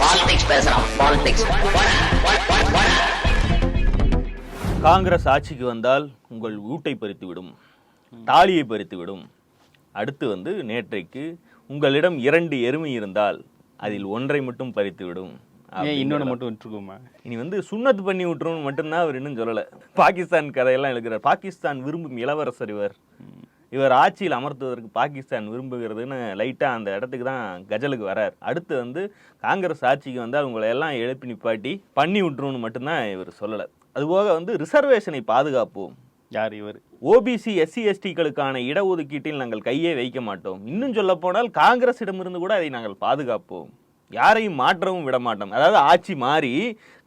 Politics பேசுறான் politics Congress ஆட்சிக்கு வந்தால் உங்கள் வீட்டை பறித்துவிடும் தாலியை பறித்துவிடும். அடுத்து வந்து நேற்றைக்கு உங்களிடம் இரண்டு எருமை இருந்தால் அதில் ஒன்றை மட்டும் பறித்துவிடும். ஏன் இன்னொன்று மட்டும் விட்டுருக்கோமா? இனி வந்து சுண்ணத்து பண்ணி விட்டுருன்னு மட்டும்தான் அவர் இன்னும் சொல்லலை. பாகிஸ்தான் கதையெல்லாம் எழுதுகிறார் பாகிஸ்தான் விரும்பும் இளவரசர் இவர். இவர் ஆட்சியில் அமர்த்துவதற்கு பாகிஸ்தான் விரும்புகிறதுன்னு லைட்டாக அந்த இடத்துக்கு தான் கஜலுக்கு வரார். அடுத்து வந்து காங்கிரஸ் ஆட்சிக்கு வந்தால் உங்களை எல்லாம் எழுப்பி நிப்பாட்டி பண்ணி விட்டுருன்னு மட்டும்தான் இவர் சொல்லலை. அதுபோக வந்து ரிசர்வேஷனை பாதுகாப்போம். யார் இவர்? ஓபிசி எஸ்சி எஸ்டிகளுக்கான இடஒதுக்கீட்டில் நாங்கள் கையே வைக்க மாட்டோம். இன்னும் சொல்ல போனால் காங்கிரஸிடமிருந்து கூட அதை நாங்கள் பாதுகாப்போம். யாரையும் மாற்றவும் விட மாட்டோம். அதாவது ஆட்சி மாறி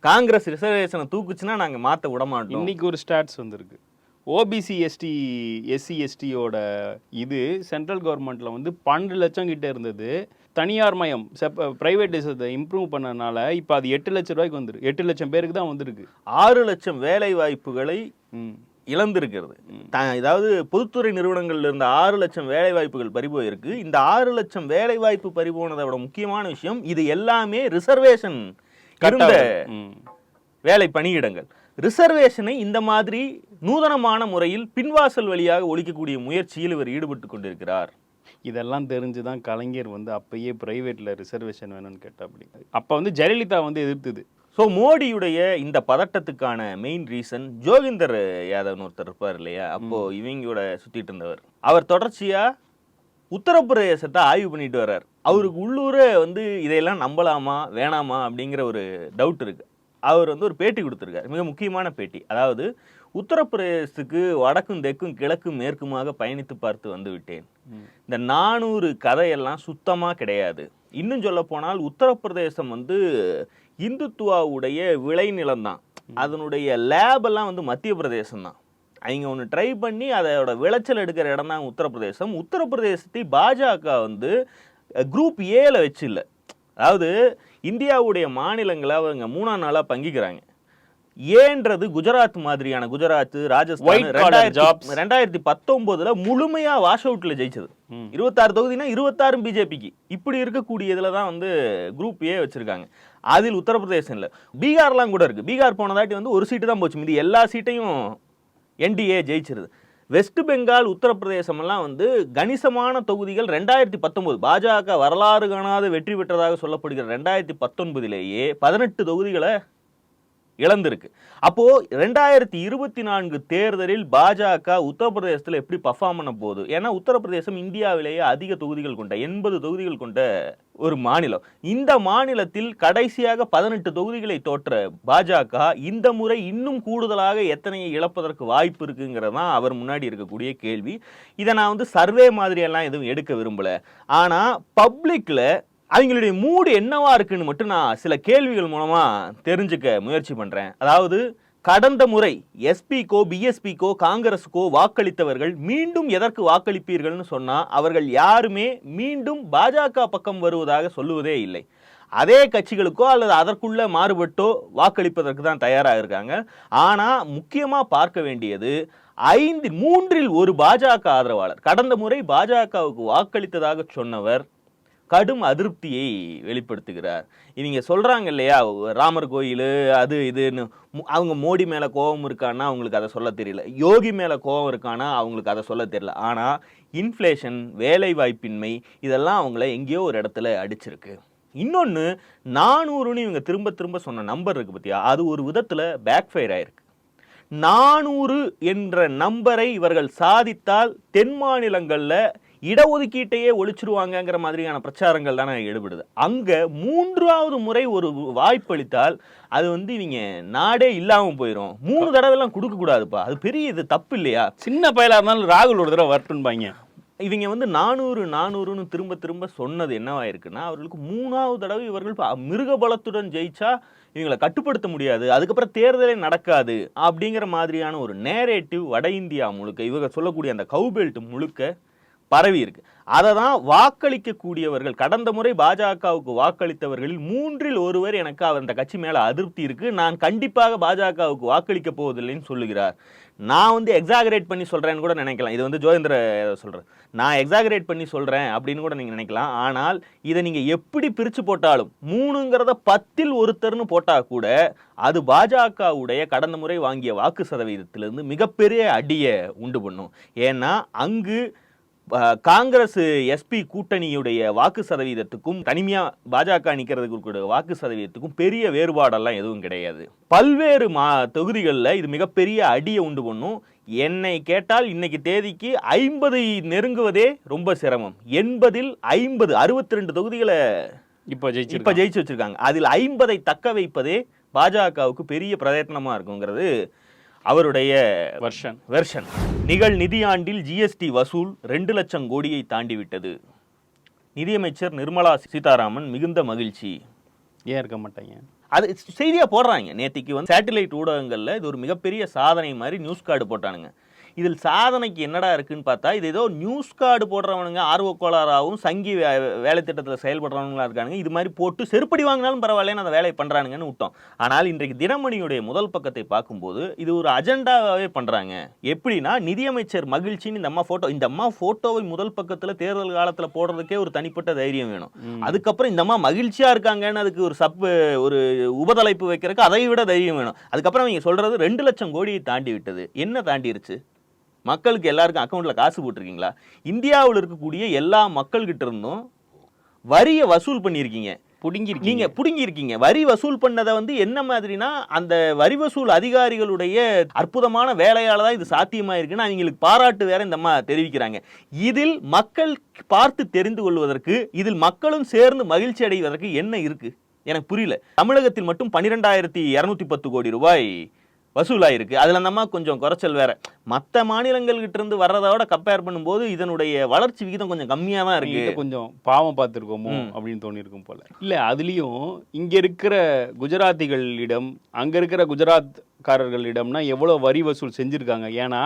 காங்கிரஸ் ரிசர்வேஷனை தூக்குச்சுன்னா நாங்கள் மாற்ற விட மாட்டோம். இன்னைக்கு ஒரு ஸ்டாட்ஸ் வந்திருக்கு. ஓபிசி எஸ்டி எஸ்சி எஸ்டியோட இது சென்ட்ரல் கவர்மெண்ட்ல வந்து பன்னெண்டு லட்சம் கிட்ட இருந்தது. தனியார் மயம் செப் ப்ரைவேட்டைசத்தை இம்ப்ரூவ் பண்ணனால இப்போ அது எட்டு லட்சம் ரூபாய்க்கு வந்துருக்கு எட்டு லட்சம் பேருக்கு தான் வந்திருக்கு. ஆறு லட்சம் வேலை வாய்ப்புகளை இழந்திருக்கிறது. த- அதாவது பொதுத்துறை நிறுவனங்கள்ல இருந்த ஆறு லட்சம் வேலை வாய்ப்புகள் பறிபோயிருக்கு. இந்த ஆறு லட்சம் வேலை வாய்ப்பு பறிபோனதை விட முக்கியமான விஷயம் இது எல்லாமே ரிசர்வேஷன் இருந்த வேலை பணியிடங்கள். ரிசர்வேஷனை இந்த மாதிரி நூதனமான முறையில் பின்வாசல் வழியாக ஒழிக்கக்கூடிய முயற்சியில் இவர் ஈடுபட்டு கொண்டிருக்கிறார். இதெல்லாம் தெரிஞ்சு தான் கலைஞர் வந்து அப்பயே பிரைவேட்ல ரிசர்வேஷன் வேணும்னு கேட்டா அப்படி. அப்போ வந்து ஜெயலலிதா வந்து எதிர்த்தது. ஸோ மோடியுடைய இந்த பதட்டத்துக்கான மெயின் ரீசன் ஜோகிந்தர் யாதவ்னு ஒருத்தர் இருப்பார் இல்லையா? அப்போ இவங்களோட சுத்திட்டு இருந்தவர். அவர் தொடர்ச்சியா உத்தரப்பிரதேசத்தை ஆய்வு பண்ணிட்டு வர்றார். அவருக்கு உள்ளூரே வந்து இதையெல்லாம் நம்பலாமா வேணாமா அப்படிங்கிற ஒரு டவுட் இருக்கு. அவர் வந்து ஒரு பேட்டி கொடுத்துருக்காரு. மிக முக்கியமான பேட்டி. அதாவது உத்தரப்பிரதேசத்துக்கு வடக்கும் தெற்கும் கிழக்கும் மேற்குமாக பயணித்து பார்த்து வந்து விட்டேன். இந்த நானூறு கதையெல்லாம் சுத்தமா கிடையாது. இன்னும் சொல்ல போனால் உத்தரப்பிரதேசம் வந்து இந்துத்துவாவுடைய விளைநிலம் தான் அதனுடைய லேப் எல்லாம் வந்து மத்திய பிரதேசம் தான் அவங்க ஒன்று ட்ரை பண்ணி அதோட விளைச்சல் எடுக்கிற இடம் தான் உத்தரப்பிரதேசம். உத்தரப்பிரதேசத்தை பாஜக வந்து குரூப் ஏல வச்சு இல்லை அதாவது இந்தியாவுடைய மாநிலங்களை அவங்க மூணாம் நாளாக பங்கிக்கிறாங்க. ஏன்றது குஜராத் மாதிரியான குஜராத் ராஜஸ்தான். ரெண்டாயிரத்தி பத்தொன்பதுல முழுமையா வாஷ் அவுட்ல ஜெயிச்சது. இருபத்தாறு தொகுதினா இருபத்தாறும் பிஜேபிக்கு இப்படி இருக்கக்கூடியதுல தான் வந்து குரூப் ஏ வச்சிருக்காங்க. அதில் உத்தரப்பிரதேசம் இல்லை. பீகார்லாம் கூட இருக்கு. பீகார் போனதாட்டி வந்து ஒரு சீட்டு தான் போச்சு. மீதி எல்லா சீட்டையும் என்டிஏ ஜெயிச்சிருது. வெஸ்ட் பெங்கால் உத்தரப்பிரதேசமெல்லாம் வந்து கணிசமான தொகுதிகள் ரெண்டாயிரத்தி பத்தொன்பது பாஜக வரலாறு காணாத வெற்றி பெற்றதாக சொல்லப்படுகிற ரெண்டாயிரத்தி பத்தொன்பதிலேயே பதினெட்டு தொகுதிகளை இழந்திருக்கு. அப்போ ரெண்டாயிரத்தி இருபத்தி நான்கு தேர்தலில் பாஜக உத்தரப்பிரதேசத்தில் எப்படி பர்ஃபார்ம் பண்ண போகுது? ஏன்னா உத்தரப்பிரதேசம் இந்தியாவிலேயே அதிக தொகுதிகள் கொண்ட எண்பது தொகுதிகள் கொண்ட ஒரு மாநிலம். இந்த மாநிலத்தில் கடைசியாக பதினெட்டு தொகுதிகளை தோற்ற பாஜக இந்த முறை இன்னும் கூடுதலாக எத்தனையை இழப்பதற்கு வாய்ப்பு இருக்குங்கிறது தான் அவர் முன்னாடி இருக்கக்கூடிய கேள்வி. இதை நான் வந்து சர்வே மாதிரியெல்லாம் எதுவும் எடுக்க விரும்பல. ஆனால் பப்ளிக்கில் அவங்களுடைய மூடு என்னவா இருக்குன்னு மட்டும் நான் சில கேள்விகள் மூலமாக தெரிஞ்சுக்க முயற்சி பண்ணுறேன் அதாவது கடந்த முறை எஸ்பிக்கோ பிஎஸ்பிக்கோ காங்கிரஸுக்கோ வாக்களித்தவர்கள் மீண்டும் எதற்கு வாக்களிப்பீர்கள்னு சொன்னால் அவர்கள் யாருமே மீண்டும் பாஜக பக்கம் வருவதாக சொல்லுவதே இல்லை. அதே கட்சிகளுக்கோ அல்லது அதற்குள்ள மாறுபட்டோ வாக்களிப்பதற்கு தான் தயாராக இருக்காங்க. ஆனால் முக்கியமாக பார்க்க வேண்டியது ஐந்து மூன்றில் ஒரு பாஜக ஆதரவாளர். கடந்த முறை பாஜகவுக்கு வாக்களித்ததாக சொன்னவர் கடும் அதிருப்தியை வெளிப்படுத்துகிறார். இவங்க சொல்கிறாங்க இல்லையா? ராமர் கோயில் அது இதுன்னு. அவங்க மோடி மேலே கோபம் இருக்கான்னா அவங்களுக்கு அதை சொல்ல தெரியல. யோகி மேலே கோபம் இருக்கான்னா அவங்களுக்கு அதை சொல்ல தெரியல. ஆனால் இன்ஃப்ளேஷன் வேலை வாய்ப்பின்மை இதெல்லாம் அவங்கள எங்கேயோ ஒரு இடத்துல அடிச்சிருக்கு. இன்னொன்று நானூறுன்னு இவங்க திரும்ப திரும்ப சொன்ன நம்பர் இருக்குது பார்த்தியா அது ஒரு விதத்தில் பேக் ஃபயர் ஆயிருக்கு. நானூறு என்ற நம்பரை இவர்கள் சாதித்தால் தென் மாநிலங்களில் இடஒதுக்கீட்டையே ஒழிச்சிருவாங்கங்கிற மாதிரியான பிரச்சாரங்கள் தானே எடுபடுது. அங்க மூன்றாவது முறை ஒரு வாய்ப்பளித்தால் அது வந்து இவங்க நாடே இல்லாம போயிடும் மூணு தடவை எல்லாம் கொடுக்க கூடாதுப்பா. அது பெரிய இது தப்பு இல்லையா? சின்ன பயலா இருந்தாலும் ராகுல் ஒரு தடவை வரட்டும்பாங்க. இவங்க வந்து நானூறு நானூறுன்னு திரும்ப திரும்ப சொன்னது என்னவாயிருக்குன்னா அவர்களுக்கு மூணாவது தடவை இவர்கள் மிருக பலத்துடன் ஜெயிச்சா இவங்களை கட்டுப்படுத்த முடியாது. அதுக்கப்புறம் தேர்தலே நடக்காது அப்படிங்கிற மாதிரியான ஒரு நேரேட்டிவ் வட இந்தியா முழுக்க இவங்க சொல்லக்கூடிய அந்த கவுபெல்ட் முழுக்க பரவி இருக்கு. அதை தான் வாக்களிக்கக்கூடியவர்கள் கடந்த முறை பாஜகவுக்கு வாக்களித்தவர்களில் மூன்றில் ஒருவர் எனக்கு அவர் அந்த கட்சி மேலே அதிருப்தி இருக்கு. நான் கண்டிப்பாக பாஜகவுக்கு வாக்களிக்க போவதில்லைன்னு சொல்லுகிறார். நான் வந்து எக்ஸாகரேட் பண்ணி சொல்கிறேன்னு கூட நினைக்கலாம். இது வந்து ஜோதேந்திர சொல்கிறேன் நான் எக்ஸாகரேட் பண்ணி சொல்கிறேன் அப்படின்னு கூட நீங்கள் நினைக்கலாம். ஆனால் இதை நீங்கள் எப்படி பிரித்து போட்டாலும் மூணுங்கிறத பத்தில் ஒருத்தர்னு போட்டால் கூட அது பாஜகவுடைய கடந்த முறை வாங்கிய வாக்கு சதவீதத்திலிருந்து மிகப்பெரிய அடியை உண்டு பண்ணும். ஏன்னா அங்கு காங்கிரஸ் எஸ்பி கூட்டணியுடைய வாக்கு சதவீதத்துக்கும் தனிமையா பாஜக நிக்கிறதுக்கு இருக்கிற வாக்கு சதவீதத்துக்கும் பெரிய வேறுபாடெல்லாம் எதுவும் கிடையாது. பல்வேறு மா தொகுதிகளில் இது மிகப்பெரிய அடியை உண்டு பண்ணும். என்னை கேட்டால் இன்னைக்கு தேதிக்கு ஐம்பது நெருங்குவதே ரொம்ப சிரமம். எண்பதில் ஐம்பது அறுபத்தி ரெண்டு தொகுதிகளை இப்போ இப்ப ஜெயிச்சிருக்கோம் ஜெயிச்சு வச்சிருக்காங்க. அதில் ஐம்பதை தக்க வைப்பதே பாஜகவுக்கு பெரிய பிரயத்னமா இருக்குங்கிறது அவருடைய வருஷன் வெர்ஷன் நிகழ் நிதியாண்டில் ஜிஎஸ்டி வசூல் ரெண்டு லட்சம் கோடியை தாண்டி விட்டது நிதியமைச்சர் நிர்மலா சீதாராமன் மிகுந்த மகிழ்ச்சி. ஏன் இருக்க மாட்டாங்க? அது செய்தியா போடுறாங்க. நேத்திக்கு வந்து சேட்டலைட் ஊடகங்கள்ல இது ஒரு மிகப்பெரிய சாதனை மாதிரி நியூஸ் கார்டு போட்டானுங்க. இதில் சாதனைக்கு என்னடா இருக்குன்னு பார்த்தா இது ஏதோ நியூஸ் கார்டு போடுறவனுங்க ஆர்வக்கோளாராகவும் சங்கி வே- வேலை திட்டத்தில் செயல்படுறவங்களா இருக்கானுங்க. இது மாதிரி போட்டு செருப்படி வாங்கினாலும் பரவாயில்லன்னு அந்த வேலையை பண்றானுங்கன்னு விட்டோம். ஆனால் இன்றைக்கு தினமணியுடைய முதல் பக்கத்தை பார்க்கும்போது இது ஒரு அஜெண்டாவே பண்றாங்க. எப்படின்னா நிதியமைச்சர் மகிழ்ச்சின்னு இந்த அம்மா போட்டோ இந்த அம்மா போட்டோவை முதல் பக்கத்துல தேர்தல் காலத்துல போடுறதுக்கே ஒரு தனிப்பட்ட தைரியம் வேணும். அதுக்கப்புறம் இந்த அம்மா மகிழ்ச்சியா இருக்காங்கன்னு அதுக்கு ஒரு சப் ஒரு உபதலைப்பு வைக்கிறதுக்கு அதை விட தைரியம் வேணும். அதுக்கப்புறம் நீங்க சொல்றது ரெண்டு லட்சம் கோடியை தாண்டி விட்டது என்ன தாண்டிருச்சு? மக்களுக்கு எல்லாருக்கும் அக்கௌண்ட்ல காசு போட்டிருக்கீங்களா? இந்தியாவில் இருக்கக்கூடிய எல்லா மக்கள்கிட்ட இருந்தும் வரியை வசூல் பண்ணியிருக்கீங்க. புடுங்கிருக்கீங்க நீங்க புடுங்கி இருக்கீங்க வரி வசூல் பண்ணதை வந்து என்ன மாதிரினா அந்த வரி வசூல் அதிகாரிகளுடைய அற்புதமான வேலையால தான் இது சாத்தியமா இருக்குன்னு அவங்களுக்கு பாராட்டு வேற இந்த அம்மா தெரிவிக்கிறாங்க. இதில் மக்கள் பார்த்து தெரிந்து கொள்வதற்கு இதில் மக்களும் சேர்ந்து மகிழ்ச்சி அடைவதற்கு என்ன இருக்கு? எனக்கு புரியல. தமிழகத்தில் மட்டும் பன்னிரெண்டாயிரத்தி இரநூத்தி பத்து கோடி ரூபாய் வசூலாயிருக்கு. அதுல அந்த அம்மா கொஞ்சம் குறைச்சல் வேற. மற்ற மாநிலங்கள்கிட்ட இருந்து வர்றதோட கம்பேர் பண்ணும்போது இதனுடைய வளர்ச்சி விகிதம் கொஞ்சம் கம்மியா தான் இருக்கு. கொஞ்சம் பாவம் பார்த்துருக்கோமோ. அப்படின்னு தோணியிருக்கும் போல. இல்ல அதுலயும் இங்க இருக்கிற குஜராத்திகளிடம் அங்க இருக்கிற குஜராத்காரர்களிடம்னா எவ்வளவு வரி வசூல் செஞ்சிருக்காங்க? ஏன்னா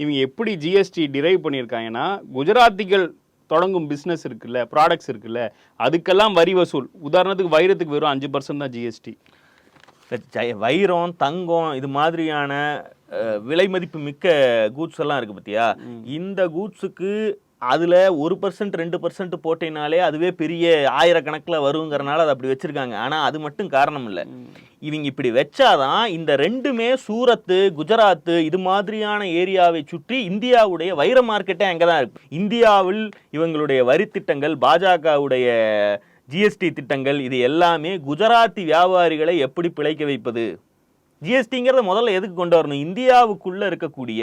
இவங்க எப்படி ஜிஎஸ்டி டிரைவ் பண்ணியிருக்காங்கன்னா குஜராத்திகள் தொடங்கும் பிசினஸ் இருக்குல்ல ப்ராடக்ட்ஸ் இருக்குல்ல அதுக்கெல்லாம் வரி வசூல். உதாரணத்துக்கு வைரத்துக்கு வெறும் அஞ்சு பர்சன்ட் தான் ஜிஎஸ்டி இந்த வைரம் தங்கம் இது மாதிரியான விலை மதிப்பு மிக்க கூட்ஸ் எல்லாம் இருக்கு பத்தியா? இந்த கூட்ஸுக்கு அதுல ஒரு பர்சன்ட் ரெண்டு பர்சன்ட் போட்டேனாலே அதுவே பெரிய ஆயிரக்கணக்கில் வருங்கிறனால அதை அப்படி வச்சிருக்காங்க. ஆனா அது மட்டும் காரணம் இல்லை. இவங்க இப்படி வச்சாதான் இந்த ரெண்டுமே சூரத்து குஜராத் இது மாதிரியான ஏரியாவை சுற்றி இந்தியாவுடைய வைர மார்க்கெட்டே அங்கே தான் இருக்கு. இந்தியாவில் இவங்களுடைய வரி திட்டங்கள் பாஜகவுடைய ஜிஎஸ்டி திட்டங்கள் இது எல்லாமே குஜராத்தி வியாபாரிகளை எப்படி பிழைக்க வைப்பது? ஜிஎஸ்டிங்கிறத முதல்ல எதுக்கு கொண்டு வரணும்? இந்தியாவுக்குள்ளே இருக்கக்கூடிய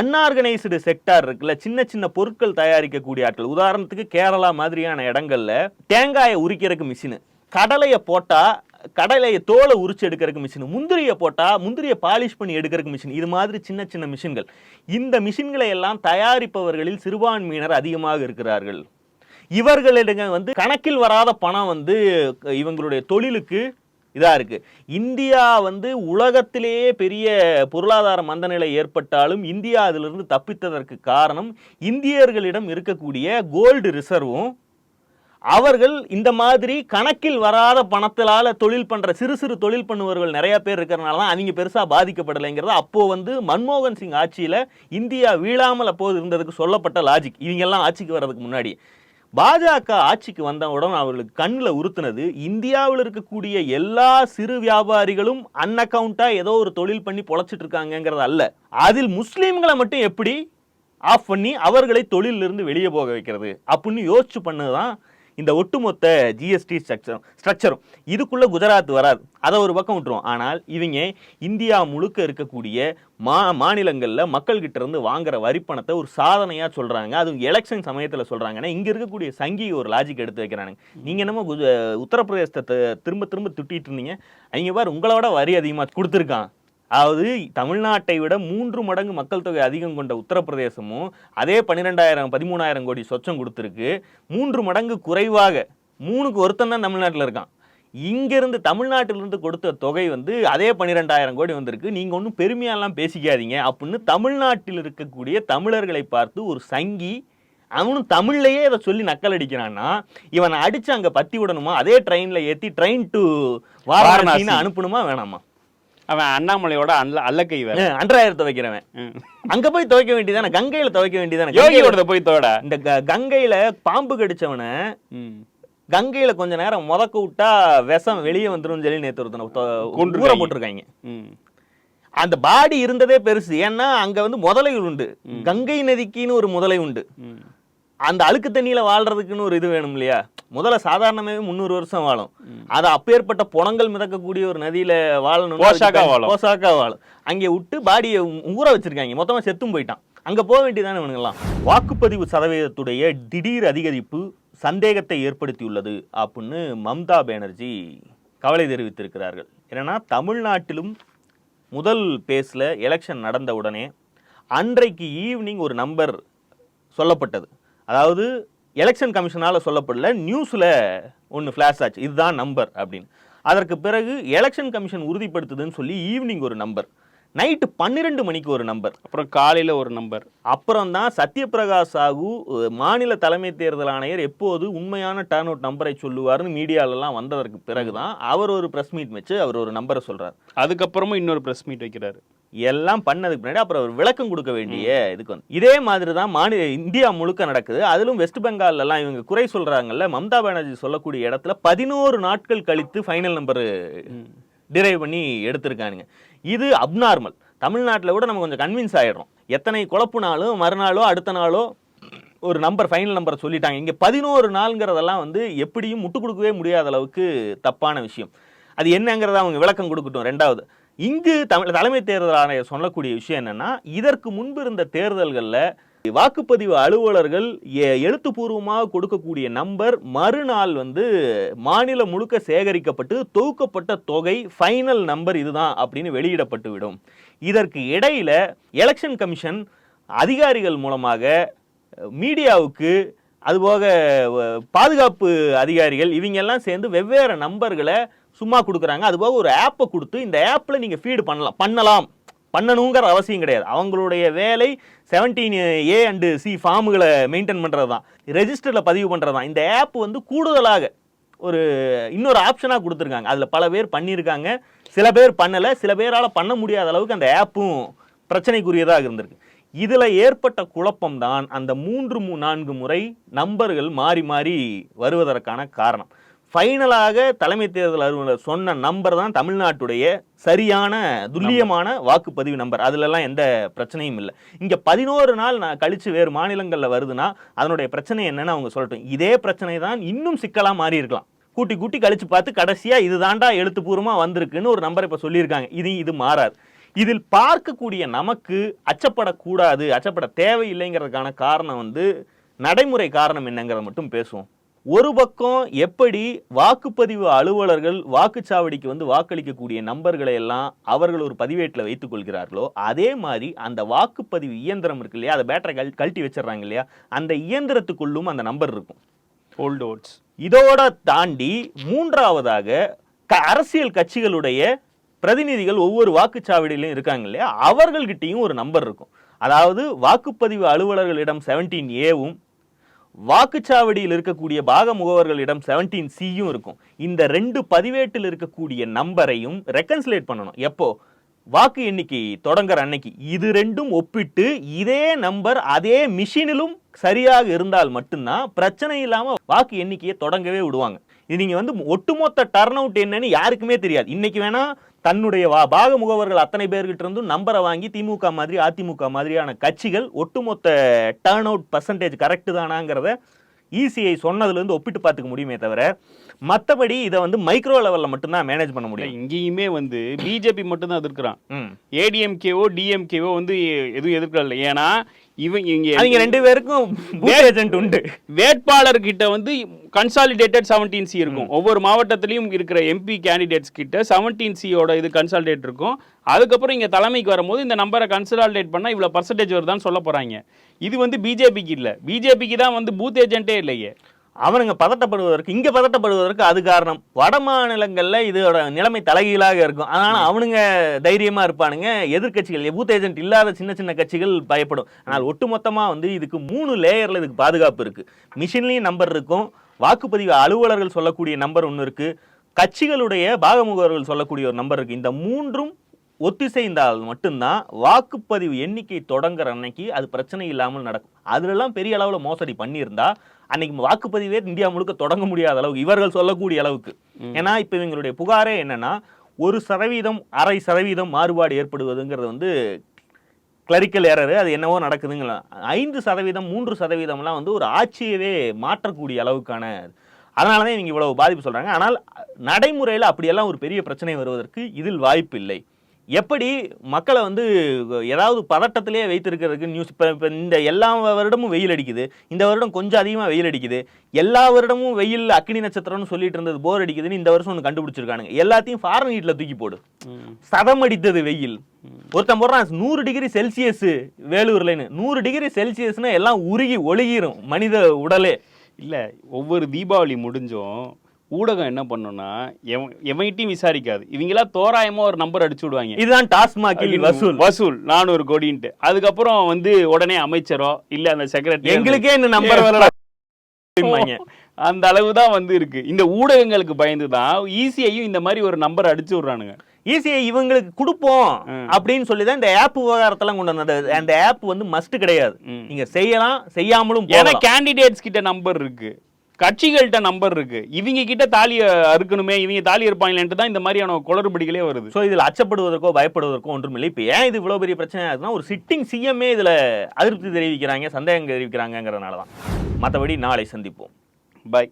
அன்ஆர்கனைஸ்டு செக்டார் இருக்குல்ல சின்ன சின்ன பொருட்கள் தயாரிக்கக்கூடிய ஆட்கள். உதாரணத்துக்கு கேரளா மாதிரியான இடங்கள்ல தேங்காயை உரிக்கிறதுக்கு மிஷினு கடலையை போட்டால் கடலையை தோலை உரிச்சு எடுக்கிறதுக்கு மிஷின் முந்திரியை போட்டால் முந்திரியை பாலிஷ் பண்ணி எடுக்கிறதுக்கு மிஷின் இது மாதிரி சின்ன சின்ன மிஷின்கள் இந்த மிஷின்களை எல்லாம் தயாரிப்பவர்களில் சிறுபான்மையினர் அதிகமாக இருக்கிறார்கள். இவர்களிடம் வந்து கணக்கில் வராத பணம் வந்து இவங்களுடைய தொழிலுக்கு இதாக இருக்குது இந்தியா வந்து உலகத்திலேயே பெரிய பொருளாதார மந்தநிலை ஏற்பட்டாலும் இந்தியா அதிலிருந்து தப்பித்ததற்கு காரணம் இந்தியர்களிடம் இருக்கக்கூடிய கோல்டு ரிசர்வும். அவர்கள் இந்த மாதிரி கணக்கில் வராத பணத்திலால தொழில் பண்ற சிறு சிறு தொழில் பண்ணுவர்கள் நிறைய பேர் இருக்கிறனால தான் அவங்க பெருசா பாதிக்கப்படலைங்கிறது. அப்போ வந்து மன்மோகன் சிங் ஆட்சியில இந்தியா வீழாமல் அப்போது இருந்ததுக்கு சொல்லப்பட்ட லாஜிக் இவங்கெல்லாம் ஆட்சிக்கு வர்றதுக்கு முன்னாடி. பாஜக ஆட்சிக்கு வந்தவுடன் அவர்களுக்கு கண்ணில் உறுத்துனது இந்தியாவில் இருக்கக்கூடிய எல்லா சிறு வியாபாரிகளும் அன்அக்கவுண்டா ஏதோ ஒரு தொழில் பண்ணி பொழைச்சிட்டு இருக்காங்கிறது அல்ல. அதில் முஸ்லீம்களை மட்டும் எப்படி? ஆஃப் பண்ணி அவர்களை தொழிலிருந்து வெளியே போக வைக்கிறது. அப்படின்னு யோசிச்சு பண்ணதுதான் இந்த ஒட்டுமொத்த ஜிஎஸ்டி ஸ்ட்ரக்சரும் ஸ்ட்ரக்சரும் இதுக்குள்ளே குஜராத் வராது. அதை ஒரு பக்கம் விட்டுருவோம். ஆனால் இவங்க இந்தியா முழுக்க இருக்கக்கூடிய மா மாநிலங்களில் மக்கள்கிட்ட இருந்து வாங்குற வரிப்பணத்தை ஒரு சாதனையாக சொல்கிறாங்க அதுவும் எலெக்ஷன் சமயத்தில் சொல்கிறாங்கன்னா இங்கே இருக்கக்கூடிய சங்கி ஒரு லாஜிக் எடுத்து வைக்கிறாங்க நீங்கள் என்னமோ குஜ உத்தரப்பிரதேசத்தை திரும்ப திரும்ப திட்டிகிட்டு இருந்தீங்க. அவங்க பாரு உங்களோட வரி அதிகமாக கொடுத்துருக்கான். அதாவது தமிழ்நாட்டை விட மூன்று மடங்கு மக்கள் தொகை அதிகம் கொண்ட உத்தரப்பிரதேசமும் அதே பன்னிரெண்டாயிரம் பதிமூணாயிரம் கோடி சொச்சம் கொடுத்துருக்கு. மூன்று மடங்கு குறைவாக மூணுக்கு ஒருத்தன் தான் தமிழ்நாட்டில் இருக்கான். இங்கிருந்து தமிழ்நாட்டிலிருந்து கொடுத்த தொகை வந்து அதே பன்னிரெண்டாயிரம் கோடி வந்திருக்கு. நீங்க ஒன்றும் பெருமையாலாம் பேசிக்காதீங்க. அப்படின்னு தமிழ்நாட்டில் இருக்கக்கூடிய தமிழர்களை பார்த்து ஒரு சங்கி அவனும் தமிழ்லயே இதை சொல்லி நக்கல் அடிக்கிறான்னா இவனை அடிச்சு அங்க பத்தி விடணுமா? அதே ட்ரெயின்ல ஏத்தி ட்ரெயின் டு வாரணாசின்னு வாரணாசி. அனுப்பணுமா? வேணாமா? அவன் அண்ணாமலையோட அல்ல அல்லக்கை வேற அன்றாயிரம் துவைக்கிறவன் ம். அங்க போய் துவைக்க வேண்டியதானே கங்கையில துவைக்க வேண்டியதானே யோகியோட போய் தோட இந்த கங்கையில பாம்பு கடிச்சவனை. கங்கையில கொஞ்ச நேரம் முதக்க விட்டா விஷம் வெளியே வந்துரும் சொல்லி நேத்து ஒருத்தனை. ஊற போட்டிருக்காங்க. அந்த பாடி இருந்ததே பெருசு ஏன்னா அங்க வந்து முதலைகள் உண்டு கங்கை நதிக்குன்னு ஒரு முதலை உண்டு. அந்த அழுக்கு தண்ணியில வாழ்றதுக்குன்னு ஒரு இது வேணும் இல்லையா? முதல்ல சாதாரணமாவே முந்நூறு வருஷம் வாழும். அது அப்பேற்பட்ட புணங்கள் மிதக்கக்கூடிய ஒரு நதியில வாழணும். போசாக்கா வாழும். அங்கே விட்டு பாடியை ஊற வச்சிருக்காங்க. மொத்தமா செத்தும் போயிட்டான். அங்க போக வேண்டியதானே இவனுங்கெல்லாம்? வாக்குப்பதிவு சதவீதத்துடைய திடீர் அதிகரிப்பு சந்தேகத்தை ஏற்படுத்தியுள்ளது அப்படின்னு மம்தா பானர்ஜி கவலை தெரிவித்திருக்கிறார்கள். ஏன்னா தமிழ்நாட்டிலும் முதல் பேஸ்ல எலெக்ஷன் நடந்த உடனே அன்றைக்கு ஈவினிங் ஒரு நம்பர் சொல்லப்பட்டது. அதாவது எலெக்ஷன் கமிஷனால சொல்லப்படல நியூஸில் ஒன்று ஃப்ளாஷ் ஆச்சு. இதுதான் நம்பர் அப்படின்னு. அதற்கு பிறகு எலெக்ஷன் கமிஷன் உறுதிப்படுத்துதுன்னு சொல்லி ஈவினிங் ஒரு நம்பர் நைட்டு பன்னிரெண்டு மணிக்கு ஒரு நம்பர். அப்புறம் காலையில ஒரு நம்பர். அப்புறம் தான் சத்யபிரகாஷ் சாகு மாநில தலைமை தேர்தல் ஆணையர் எப்போது உண்மையான டர்ன் அவுட் நம்பரை சொல்லுவார்னு மீடியாலெல்லாம் வந்ததற்கு பிறகு தான் அவர் ஒரு ப்ரெஸ் மீட் வச்சு அவர் ஒரு நம்பரை சொல்றார். அதுக்கப்புறமும் இன்னொரு பிரஸ் மீட் வைக்கிறாரு. எல்லாம் பண்ணதுக்கு பின்னாடி அப்புறம் அவர் விளக்கம் கொடுக்க வேண்டிய இதுக்கு வந்து இதே மாதிரி தான் மாநில இந்தியா முழுக்க நடக்குது. அதிலும் வெஸ்ட் பெங்கால்ல எல்லாம் இவங்க குறை சொல்றாங்கல்ல மம்தா பானர்ஜி சொல்லக்கூடிய இடத்துல பதினோரு நாட்கள் கழித்து ஃபைனல் நம்பர் டிரைவ் பண்ணி எடுத்திருக்கானுங்க. இது அப்நார்மல் தமிழ்நாட்டில் கூட நம்ம கொஞ்சம் கன்வின்ஸ் ஆகிடுறோம் எத்தனை குழப்புனாலும் மறுநாளோ அடுத்த நாளோ ஒரு நம்பர் ஃபைனல் நம்பரை சொல்லிட்டாங்க. இங்கே பதினோரு நாளுங்கிறதெல்லாம் வந்து எப்படியும் முட்டு கொடுக்கவே முடியாத அளவுக்கு தப்பான விஷயம். அது என்னங்கிறத அவங்க விளக்கம் கொடுக்கட்டும். ரெண்டாவது இங்கு தமிழ் தலைமை தேர்தல் ஆணையர் சொல்லக்கூடிய விஷயம் என்னென்னா இதற்கு முன்பு இருந்த தேர்தல்களில் வாக்குப்பதிவு அலுவலர்கள் எ- எழுத்துப்பூர்வமாக கொடுக்கக்கூடிய நம்பர் மறுநாள் வந்து மாநிலம் முழுக்க சேகரிக்கப்பட்டு தொகுக்கப்பட்ட தொகை ஃபைனல் நம்பர் இதுதான் அப்படின்னு வெளியிடப்பட்டு விடும் இதற்கு இடையில எலெக்ஷன் கமிஷன் அதிகாரிகள் மூலமாக மீடியாவுக்கு அதுபோக பாதுகாப்பு அதிகாரிகள் இவங்கெல்லாம் சேர்ந்து வெவ்வேறு நம்பர்களை சும்மா கொடுக்குறாங்க. அதுபோக ஒரு ஆப்பை கொடுத்து இந்த ஆப்பில் நீங்கள் ஃபீடு பண்ணலாம் பண்ணலாம். பண்ணணுங்கிற அவசியம் கிடையாது. அவங்களுடைய வேலை செவன்டீன் ஏ அண்டு சி ஃபார்முகளை மெயின்டைன் பண்ணுறது தான் ரெஜிஸ்டரில் பதிவு பண்ணுறது தான் இந்த ஆப் வந்து கூடுதலாக ஒரு இன்னொரு ஆப்ஷனாக கொடுத்துருக்காங்க. அதில் பல பேர் பண்ணியிருக்காங்க. சில பேர் பண்ணலை. சில பேரால் பண்ண முடியாத அளவுக்கு அந்த ஆப்பும் பிரச்சனைக்குரியதாக இருந்திருக்கு. இதில் ஏற்பட்ட குழப்பம் தான் அந்த மூன்று மூ நான்கு முறை நம்பர்கள் மாறி மாறி வருவதற்கான காரணம். ஃபைனலாக தலைமை தேர்தல் அலுவலர் சொன்ன நம்பர் தான் தமிழ்நாட்டுடைய சரியான துல்லியமான வாக்குப்பதிவு நம்பர் அதுலலாம் எந்த பிரச்சனையும் இல்லை. இங்கே பதினோரு நாள் நான் கழிச்சு வேறு மாநிலங்களில் வருதுன்னா அதனுடைய பிரச்சனை என்னன்னு அவங்க சொல்லட்டும். இதே பிரச்சனை தான் இன்னும் சிக்கலாக மாறி இருக்கலாம். கூட்டி கூட்டி கழிச்சு பார்த்து கடைசியா இதுதான்டா எழுத்துப்பூர்வமா வந்திருக்குன்னு ஒரு நம்பர் இப்ப சொல்லியிருக்காங்க. இது இது மாறாது. இதில் பார்க்கக்கூடிய நமக்கு அச்சப்படக்கூடாது அச்சப்பட தேவையில்லைங்கிறதுக்கான காரணம் வந்து நடைமுறை காரணம் என்னங்கிறத மட்டும் பேசுவோம். ஒரு பக்கம் எப்படி வாக்குப்பதிவு அலுவலர்கள் வாக்குச்சாவடிக்கு வந்து வாக்களிக்கக்கூடிய நம்பர்களை எல்லாம் அவர்கள் ஒரு பதிவேட்டில் வைத்துக் கொள்கிறார்களோ அதே மாதிரி அந்த வாக்குப்பதிவு இயந்திரம் இருக்கு இல்லையா அதை பேட்டரை கழ கழட்டி வச்சிடுறாங்க இல்லையா அந்த இயந்திரத்துக்குள்ளும் அந்த நம்பர் இருக்கும். ஓல்ட் ஓட்ஸ் இதோட தாண்டி மூன்றாவதாக அரசியல் கட்சிகளுடைய பிரதிநிதிகள் ஒவ்வொரு வாக்குச்சாவடியிலும் இருக்காங்க இல்லையா அவர்கள்கிட்டயும் ஒரு நம்பர் இருக்கும். அதாவது வாக்குப்பதிவு அலுவலர்களிடம் செவன்டீன் ஏவும் வாக்குச்சாவடியில் இருக்கக்கூடிய பாக முகவர்களிடம் செவன்டீன் சியும் இருக்கும். இந்த ரெண்டு பதிவேட்டில் இருக்கக்கூடிய நம்பரையும் ரெக்கன்சிலேட் பண்ணணும். எப்போ? வாக்கு எண்ணிக்கை தொடங்குற அன்னைக்கு. இது ரெண்டும் ஒப்பிட்டு இதே நம்பர் அதே மிஷினிலும் சரியாக இருந்தால் மட்டும்தான் பிரச்சனை இல்லாமல் வாக்கு எண்ணிக்கையை தொடங்கவே விடுவாங்க. இது நீங்கள் வந்து ஒட்டுமொத்த டர்ன் அவுட் என்னன்னு யாருக்குமே தெரியாது. இன்னைக்கு வேணா தன்னுடைய பாக முகவர்கள் அத்தனை பேர்கிட்ட இருந்தும் நம்பரை வாங்கி திமுக மாதிரி அதிமுக மாதிரியான கட்சிகள் ஒட்டுமொத்த டர்ன் அவுட் பர்சன்டேஜ் கரெக்டு தானாங்கிறத இசிஐ சொன்னதுலேருந்து ஒப்பிட்டு பார்த்துக்க முடியுமே தவிர மற்றபடி இதை வந்து மைக்ரோ லெவலில் மட்டும்தான் மேனேஜ் பண்ண முடியும். இங்கேயுமே வந்து பிஜேபி மட்டும்தான் எதிர்க்கிறான். ஏடிஎம்கேவோ டிஎம்கேவோ வந்து எதுவும் எதிர்க்கல. ஏன்னா இவங்க இங்க அவங்க ரெண்டு பேருக்கும் பூத் ஏஜென்ட் உண்டு. வேட்பாளர் கிட்ட வந்து கன்சாலிடேட்டட் செவன்டீன் சி இருக்கும். ஒவ்வொரு மாவட்டத்திலையும் இருக்கிற எம்பி கேண்டிடேட்ஸ் கிட்ட செவன்டீன் சியோட இது கன்சாலிடேட் இருக்கும். அதுக்கப்புறம் இங்க தலைமைக்கு வரும்போது இந்த நம்பரை கன்சாலிடேட் பண்ணா இவ்வளவு பர்சன்டேஜ் வருதான்னு சொல்ல போறாங்க. இது வந்து பிஜேபிக்கு இல்ல. பிஜேபிக்கு தான் வந்து பூத் ஏஜென்ட்டே இல்லையே. அவனுங்க பதட்டப்படுவதற்கு இங்க பதட்டப்படுவதற்கு அது காரணம். வட மாநிலங்கள்ல இதோட நிலைமை தலைகீழாக இருக்கும். அதனால அவனுங்க தைரியமா இருப்பானுங்க. எதிர்க்கட்சிகள் பூத் ஏஜென்ட் இல்லாத சின்ன சின்ன கட்சிகள் பயப்படும். ஆனால் ஒட்டுமொத்தமா வந்து இதுக்கு மூணு லேயர்ல இதுக்கு பாதுகாப்பு இருக்கு. மிஷின்லயும் நம்பர் இருக்கும். வாக்குப்பதிவு அலுவலர்கள் சொல்லக்கூடிய நம்பர் ஒன்று இருக்கு. கட்சிகளுடைய பாகமுகவர்கள் சொல்லக்கூடிய ஒரு நம்பர் இருக்கு. இந்த மூன்றும் ஒத்திசைந்தால் மட்டும்தான் வாக்குப்பதிவு எண்ணிக்கை தொடங்குற அன்னைக்கு அது பிரச்சனை இல்லாமல் நடக்கும். அதுலலாம் பெரிய அளவில் மோசடி பண்ணியிருந்தா அன்னைக்கு வாக்குப்பதிவே இந்தியா முழுக்க தொடங்க முடியாத அளவுக்கு இவர்கள் சொல்லக்கூடிய அளவுக்கு. ஏன்னா இப்போ இவங்களுடைய புகாரே என்னன்னா ஒரு சதவீதம் அரை சதவீதம் மாறுபாடு ஏற்படுவதுங்கிறது வந்து கிளரிக்கல் ஏரர் அது என்னவோ நடக்குதுங்களா ஐந்து சதவீதம் மூன்று சதவீதம்லாம் வந்து ஒரு ஆட்சியவே மாற்றக்கூடிய அளவுக்கான அதனால தான் இவங்க இவ்வளவு பாதிப்பு சொல்றாங்க. ஆனால் நடைமுறையில் அப்படியெல்லாம் ஒரு பெரிய பிரச்சனை வருவதற்கு இதில் வாய்ப்பு இல்லை எப்படி மக்களை வந்து ஏதாவது பதட்டத்திலேயே வைத்திருக்கிறதுக்கு நியூஸ் இப்போ இப்போ இந்த எல்லா வருடமும் வெயில் அடிக்குது. இந்த வருடம் கொஞ்சம் அதிகமாக வெயில் அடிக்குது. எல்லா வருடமும் வெயில் அக்னி நட்சத்திரம்னு சொல்லிட்டு இருந்தது போர் அடிக்குதுன்னு இந்த வருஷம் ஒன்று கண்டுபிடிச்சிருக்கானுங்க. எல்லாத்தையும் ஃபாரன் ஹீட்டில் தூக்கி போடு. சதம் அடித்தது வெயில். ஒருத்தன் போடுறான் நூறு டிகிரி செல்சியஸ் வேலூர்லன்னு. நூறு டிகிரி செல்சியஸ்னா எல்லாம் உருகி ஒழுகிரும் மனித உடலே. இல்லை ஒவ்வொரு தீபாவளி முடிஞ்சும் ஊடகம் என்ன பண்ணும்னா எவன் எவன்கிட்டயும் விசாரிக்காது. இவங்களா தோராயமா ஒரு நம்பர் அடிச்சு விடுவாங்க. இதுதான் டாஸ்மாகில் வசூல். வசூல். நானூறு கோடின்ட்டு. அதுக்கப்புறம் வந்து உடனே அமைச்சரோ இல்ல அந்த செக்ரட்டரி எங்களுக்கே இந்த நம்பர் வரல. அந்த அளவு தான் வந்து இருக்கு. இந்த ஊடகங்களுக்கு பயந்து தான் ஈஸியையும் இந்த மாதிரி ஒரு நம்பர் அடிச்சு விடுறானுங்க. ஈஸியை இவங்களுக்கு கொடுப்போம். அப்படின்னு சொல்லி தான் இந்த ஆப் விவகாரத்தெல்லாம் கொண்டு வந்தது அந்த ஆப் வந்து மஸ்ட் கிடையாது. நீங்க செய்யலாம் செய்யாமலும் ஏன்னா. கேண்டிடேட்ஸ் கிட்ட நம்பர் இருக்கு. கட்சிகள்கிட்ட நம்பர் இருக்கு. இவங்க கிட்ட தாலிய அறுக்கணுமே இவங்க தாலி இருப்பாங்களேன்ட்டு தான் இந்த மாதிரியான குளறுபடிகளே வருது. சோ இதுல அச்சப்படுவதற்கோ பயப்படுவதற்கோ ஒன்றுமில்லை. இப்போ ஏன் இது இவ்வளவு பெரிய பிரச்சனை ஆகுதுன்னா ஒரு சிட்டிங் சிஎம்ஏ இதுல அதிருப்தி தெரிவிக்கிறாங்க சந்தேகம் தெரிவிக்கிறாங்கிறதுனால தான். மற்றபடி நாளை சந்திப்போம். பாய்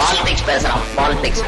பாலிடிக்ஸ் பேசுறான் பாலிடிக்ஸ்